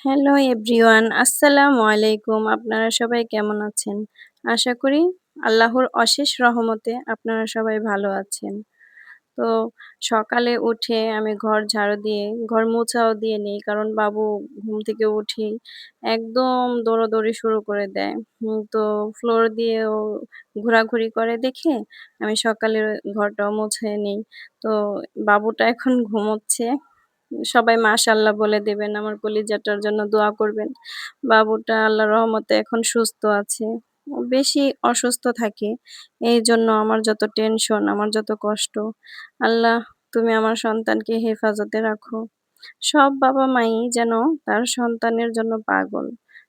Hello everyone, আসসালামু আলাইকুম। আপনারা সবাই কেমন আছেন? আশা করি আল্লাহর অশেষ রহমতে আপনারা সবাই ভালো আছেন। তো সকালে উঠে আমি ঘর ঝাড়ু দিয়ে, ঘর মোছাও দিয়ে নেই। কারণ বাবু ঘুম থেকে উঠি একদম দৌড়াদৌড়ি শুরু করে দেয়। তো ফ্লোর দিয়েও ঘোরাঘুরি করে দেখে আমি সকালে ঘরটাও মুছে নেই। তো বাবুটা এখন ঘুমোচ্ছে। সবাই মাশাআল্লাহ বলে দেবেন আমার কলিজাটার জন্য দোয়া করবেন। বাবুটা আল্লাহ রহমতে এখন সুস্থ আছে। বেশি অসুস্থ থাকে। এই জন্য আমার যত টেনশন, আমার যত কষ্ট। আল্লাহ তুমি আমার সন্তানকে হেফাজতে রাখো। সব বাবা-মাই যেন তার সন্তানের জন্য পাগল।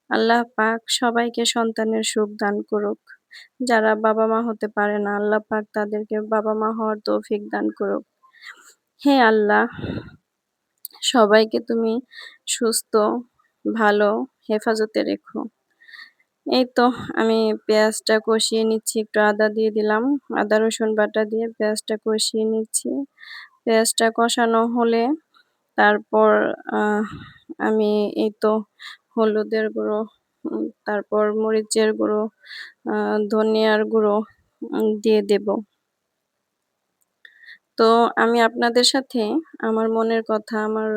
আল্লাহ পাক সবাইকে সন্তানের সুখ দান করুক। যারা বাবা-মা হতে পারে না, আল্লাহ পাক তাদেরকে বাবা-মা হওয়ার তৌফিক দান করুক। হে আল্লাহ সবাইকে তুমি সুস্থ, ভালো হেফাজতে রেখো। এই তো আমি পেঁয়াজটা কষিয়ে নিচ্ছি, একটু আদা দিয়ে দিলাম। আদা রসুন বাটা দিয়ে পেঁয়াজটা কষিয়ে নিচ্ছি। পেঁয়াজটা কষানো হলে তারপর আমি এই তো হলুদের গুঁড়ো, তারপর মরিচের গুঁড়ো, ধনিয়ার গুঁড়ো দিয়ে দেব। তো আমি আপনাদের সাথে আমার মনের কথা, আমার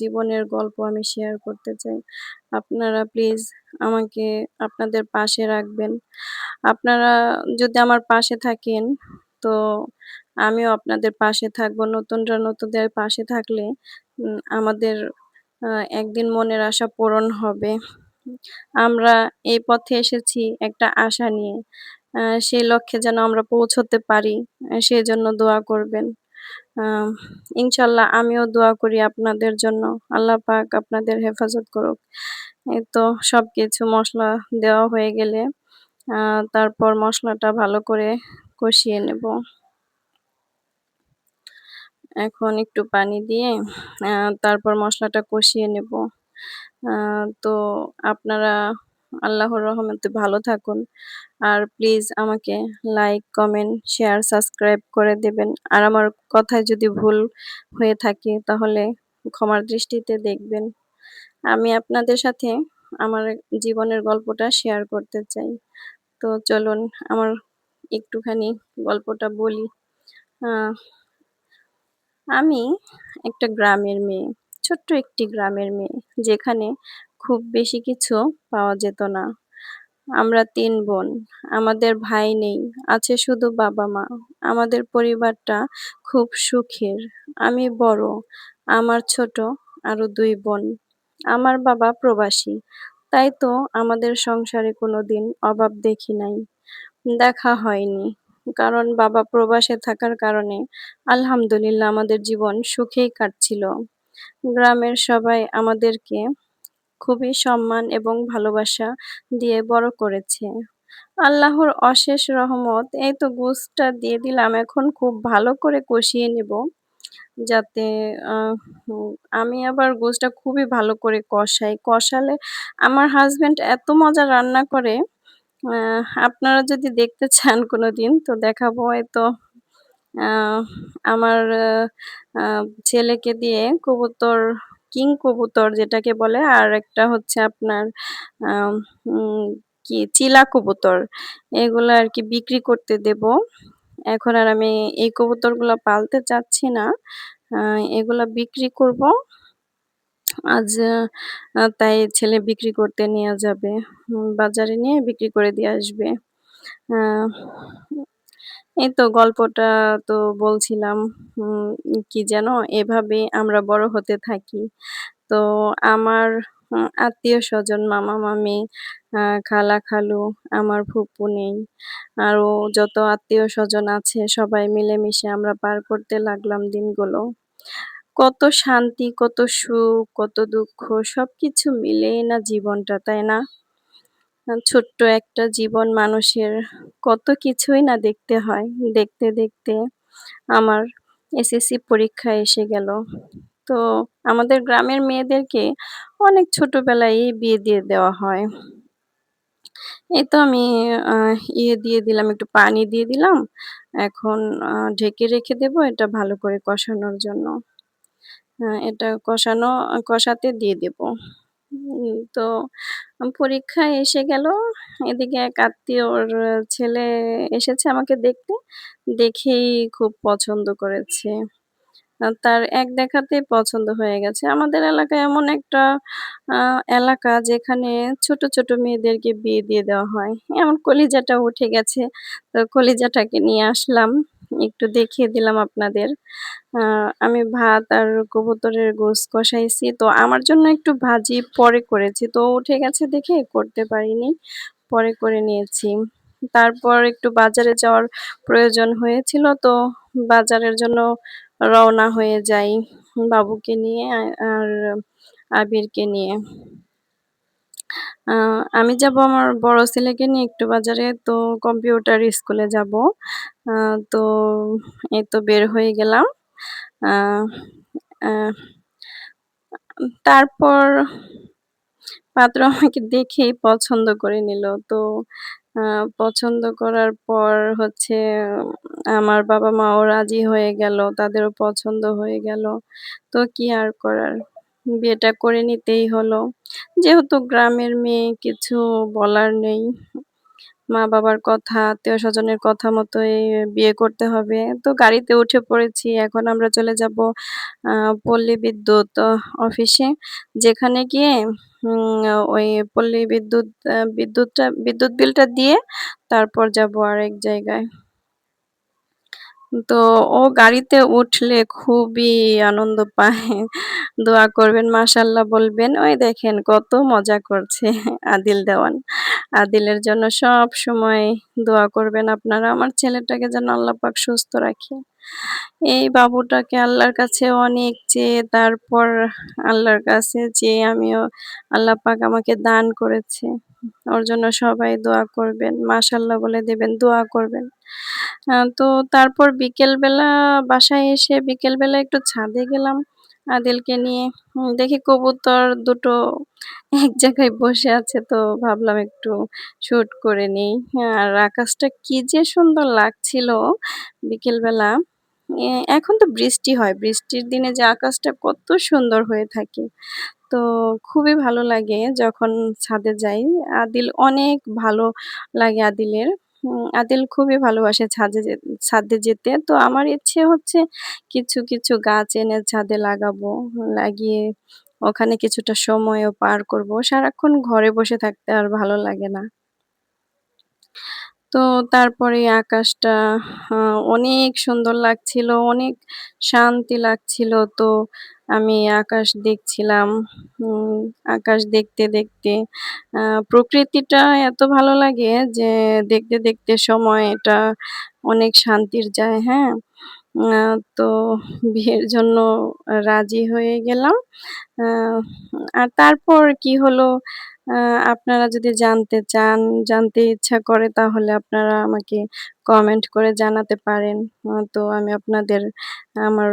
জীবনের গল্প আমি শেয়ার করতে চাই। আপনারা প্লিজ আমাকে আপনাদের পাশে রাখবেন। আপনারা যদি আমার পাশে থাকেন, তো আমিও আপনাদের পাশে থাকব। নতুনরা নতুনদের পাশে থাকলে আমাদের একদিন মনের আশা পূরণ হবে। আমরা এই পথে এসেছি একটা আশা নিয়ে। সেই লক্ষ্যে যেন আমরা পৌঁছতে পারি, আ সেজন্য দোয়া করবেন। আ ইনশাআল্লাহ আমিও দোয়া করি আপনাদের জন্য। আল্লাহ পাক আপনাদের হেফাজত করুক। এই তো সব কিছু মশলা দেওয়া হয়ে গেলে তারপর মশলাটা ভালো করে কষিয়ে নেব। এখন একটু পানি দিয়ে তারপর মশলাটা কষিয়ে নেব। তো আপনারা আল্লাহর রহমতে ভালো থাকুন। আর প্লিজ আমাকে লাইক, কমেন্ট, শেয়ার, সাবস্ক্রাইব করে দেবেন। আর আমার কথায় যদি ভুল হয়ে থাকে তাহলে ক্ষমার দৃষ্টিতে দেখবেন। আমি আপনাদের সাথে আমার জীবনের গল্পটা শেয়ার করতে চাই। তো চলুন আমার একটুখানি গল্পটা বলি। আমি একটা গ্রামের মেয়ে। ছোট্ট একটি গ্রামের মেয়ে। যেখানে খুব বেশি কিছু পাওয়া যেত না। আমরা তিন বোন। আমাদের ভাই নেই। আছে শুধু বাবা-মা। আমাদের পরিবারটা খুব সুখের। আমি বড়। আমার ছোট আরও দুই বোন। আমার বাবা প্রবাসী। তাই তো আমাদের সংসারে কোনোদিন অভাব দেখি নাই। দেখা হয়নি। কারণ বাবা প্রবাসে থাকার কারণে আলহামদুলিল্লাহ আমাদের জীবন সুখেই কাটছিল। গ্রামের সবাই আমাদেরকে খুবই সম্মান এবং ভালোবাসা দিয়ে বড় করেছে। আল্লাহর অশেষ রহমত। এই তো গোশটা দিয়ে দিলাম। এখন খুব ভালো করে কষিয়ে নেব। যাতে আ উম আমি আবার গোশটা খুবই ভালো করে কষাই। কষালে আমার হাসব্যান্ড এত মজা রান্না করে, আ আপনারা যদি দেখতে চান কোনোদিন তো দেখাবো। এই তো আ আমার আ ছেলেকে দিয়ে কবুতর, কিং কবুতর যেটাকে বলে, আর একটা হচ্ছে আপনার কি চিলা কবুতর। এগুলো আর কি বিক্রি করতে দেব। এখন আর আমি এই কবুতরগুলা পালতে চাচ্ছি না। এগুলো বিক্রি করব। আজ তাই ছেলে বিক্রি করতে নিয়ে যাবে। বাজারে নিয়ে বিক্রি করে দিয়ে আসবে। এই তো গল্পটা তো বলছিলাম কি যেন? এভাবেই আমরা বড় হতে থাকি। তো আমার আত্মীয় স্বজন মামা মামি খালা-খালু, আমার ফুপু নেই। আরও যত আত্মীয় স্বজন আছে সবাই মিলেমিশে আমরা পার করতে লাগলাম দিনগুলো। কত শান্তি, কত সুখ, কত দুঃখ সব কিছু মিলেই না জীবনটা, তাই না? ছোট্ট একটা জীবন মানুষের কত কিছুই না দেখতে হয়। দেখতে, দেখতে আমার এসএসসি পরীক্ষা এসে গেল। তো আমাদের গ্রামের মেয়েদেরকে অনেক ছোটবেলায়ই বিয়ে দিয়ে দেওয়া হয়। এই তো আমি ইয়ে দিয়ে দিলাম, একটু পানি দিয়ে দিলাম। এখন ঢেকে রেখে দেব এটা ভালো করে কষানোর জন্য। এটা কষানো কষাতে দিয়ে দেব। তো পরীক্ষায় এসে গেল। এদিকে এক আত্মীয়র ছেলে এসেছে আমাকে দেখতে। দেখেই খুব পছন্দ করেছে। তার এক দেখাতেই পছন্দ হয়ে গেছে। আমাদের এলাকায় এমন একটা এলাকা যেখানে ছোট, ছোট মেয়েদেরকে বিয়ে দিয়ে দেওয়া হয়। এমন কলিজাটা উঠে গেছে। তো কলিজাটাকে নিয়ে আসলাম। একটু দেখিয়ে দিলাম আপনাদের। আমি ভাত আর কবুতরের গোস কষাইছি। তো আমার জন্য একটু ভাজি পরে করেছি। তো উঠে গেছে দেখে করতে পারিনি। পরে করে নিয়েছি। তারপর একটু বাজারে যাওয়ার প্রয়োজন হয়েছিল, তো বাজারের জন্য রওনা হয়ে যাই বাবুকে নিয়ে আর আবিরকে নিয়ে। আমি যাব আমার বড় ছেলেকে নিয়ে একটু বাজারে, তো কম্পিউটার স্কুলে যাব তো এই তো বের হয়ে গেলাম। তারপর পাত্র আমাকে দেখেই পছন্দ করে নিল। তো পছন্দ করার পর হচ্ছে আমার বাবা-মাও রাজি হয়ে গেল। তাদেরও পছন্দ হয়ে গেল। তো কি আর করার? বিয়েটা করে নিতেই হলো। যেহেতু গ্রামের মেয়ে কিছু বলার নেই। মা-বাবার কথা, আত্মীয় স্বজনের কথা মতোই বিয়ে করতে হবে। তো গাড়িতে উঠে পড়েছি। এখন আমরা চলে যাব পল্লী বিদ্যুৎ অফিসে। যেখানে গিয়ে ওই পল্লী বিদ্যুৎ বিদ্যুৎটা বিদ্যুৎ বিলটা দিয়ে তারপর যাব আরেক জায়গায়। তো ও গাড়িতে উঠলে খুবই আনন্দ পায়। দোয়া করবেন, মাশাআল্লাহ বলবেন। ওই দেখেন কত মজা করছে আদিল দেওয়ান। আদিলের জন্য সবসময় দোয়া করবেন আপনারা। আমার ছেলেটাকে যেন আল্লাহ পাক সুস্থ রাখে। এই বাবুটাকে আল্লাহর কাছে অনেক চেয়ে তারপর আল্লাহর কাছে চেয়ে আমিও আল্লাহ পাক আমাকে দান করেছে। ওর জন্য সবাই দোয়া করবেন। মাশাআল্লাহ বলে দেবেন, দোয়া করবেন। তো তারপর বিকেলবেলা বাসায় এসে বিকেলবেলা একটু ছাদে গেলাম আদিলকে নিয়ে। দেখি কবুতর দুটো এক জায়গায় বসে আছে, তো ভাবলাম একটু শুট করে নেই। আর আকাশটা কি যে সুন্দর লাগছিল বিকেলবেলা। এখন তো বৃষ্টি হয়। বৃষ্টির দিনে যে আকাশটা কত সুন্দর হয়ে থাকে। তো খুবই ভালো লাগে যখন ছাদে যাই। আদিল অনেক ভালো লাগে আদিলের। আদিল খুবই ভালোবাসে ছাদে ছাদে যেতে। তো আমার ইচ্ছে হচ্ছে কিছু, কিছু গাছ এনে ছাদে লাগাবো। লাগিয়ে ওখানে কিছুটা সময়ও পার করব। সারাক্ষণ ঘরে বসে থাকতে আর ভালো লাগে না। তো তারপরে আকাশটা অনেক সুন্দর লাগছিল, অনেক শান্তি লাগছিল। তো আমি আকাশ দেখছিলাম। আকাশ দেখতে, দেখতে প্রকৃতিটা এত ভালো লাগে যে দেখতে, দেখতে সময় এটা অনেক শান্তির যায়, হ্যাঁ? তো বিয়ের জন্য রাজি হয়ে গেলাম। আর তারপর কি হলো আপনারা যদি জানতে চান, জানতে ইচ্ছা করে তাহলে আপনারা আমাকে কমেন্ট করে জানাতে পারেন। তো আমি আপনাদের আমার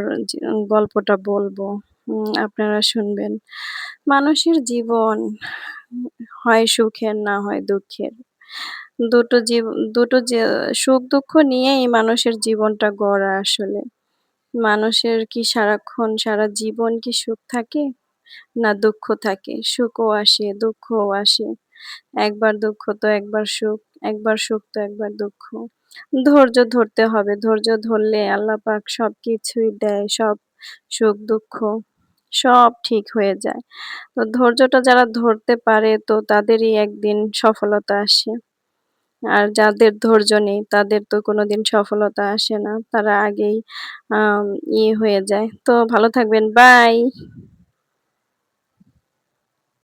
গল্পটা বলব। আপনারা শুনবেন। মানুষের জীবন হয় সুখের না হয় দুঃখের। দুটো জীব দুটো যে সুখ-দুঃখ নিয়েই মানুষের জীবনটা গড়া আসলে। মানুষের কি সারাক্ষণ সারা জীবন কি সুখ থাকে? না দুঃখ থাকে। সুখও আসে, দুঃখও আসে। একবার দুঃখ তো একবার সুখ, একবার সুখ তো একবার দুঃখ। ধৈর্য ধরতে হবে। ধৈর্য ধরলে আল্লাহ পাক সবকিছুই দেয়। সব সুখ-দুঃখ সব ঠিক হয়ে যায়। তো ধৈর্যটা যারা ধরতে পারে তো তাদেরই একদিন সফলতা আসে। আর যাদের ধৈর্য নেই তাদের তো কোনোদিন সফলতা আসে না। তারা আগেই ইয়ে হয়ে যায়। তো ভালো থাকবেন। বাই।